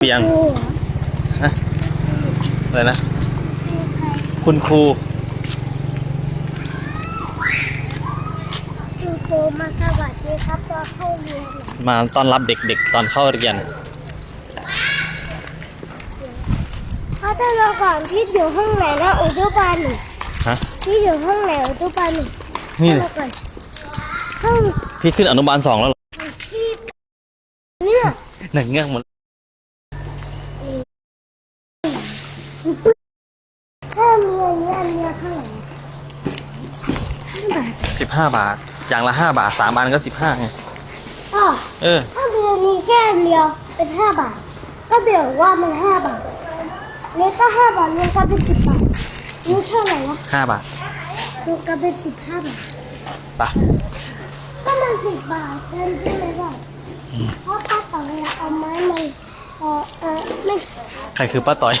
เปียงครูอะไรนะ คุณครูครูครูมาสวัสดีครับตอนเข้าเรียนเหรอมาต้อนรับเด็กๆ ตอนเข้าเรียนเขาจะรอก่อนพี่อยู่ห้องไหนนะอุตุบาลหนึ่งฮะพี่อยู่ห้องไหนอุตุบาลหนึ่งนี่รอก่อนห้องพี่ขึ้นอนุบาลสองแล้วเหรอพี่เนี่ยหนังเงี้ยหมด ถ้ามีอันนี้อันเนี้ยเท่าไหร่ห้าบาทสิบห้าบาท อย่างละห้าบาทสามอันก็สิบห้าไง อ๋อเออ ถ้ามีอันนี้แค่อันเดียวเป็นห้าบาท ก็เบียกว่ามันห้าบาทนี่ก็ห้าบาทรวมกันเป็นสิบบาทนี่เท่าไหร่นะห้าบาทรวมกันเป็นสิบห้าบาท ไปะก็มันสิบบาทเต็มที่เลยว่าเพราะป้าต่อเวลาเอาไม้มาเออเออไม่ ใครคือป้าต่อย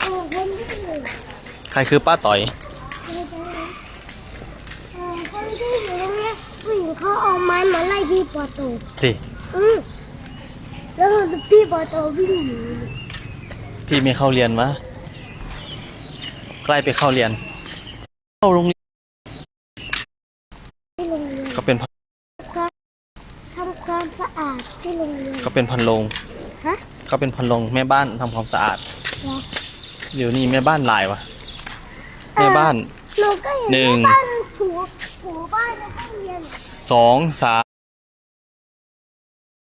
เออคนที่หนึ่ง ใครคือป้าต่อยเออคนที่อยู่ตรงเนี้ยผู้หญิงเขาเอาไม้มาไล่พี่ปอโตสิอืมแล้วพี่ปอโตวิ่งหนีพี่ไม่เข้าเรียนวะใกล้ไปเข้าเรียน เข้าโรงเรียนที่โรงเรียนก็เป็นทำความสะอาดที่โรงเรียนก็เป็นพันโรงฮะ ก็เป็นพันโรงแม่บ้านทำความสะอาด เหรอ เดี๋ยวนี้แม่บ้านหลายวะ แม่บ้าน หนูก็เห็นหนึ่ง แม่บ้านถูถูบ้านในห้องเรียน สองสาม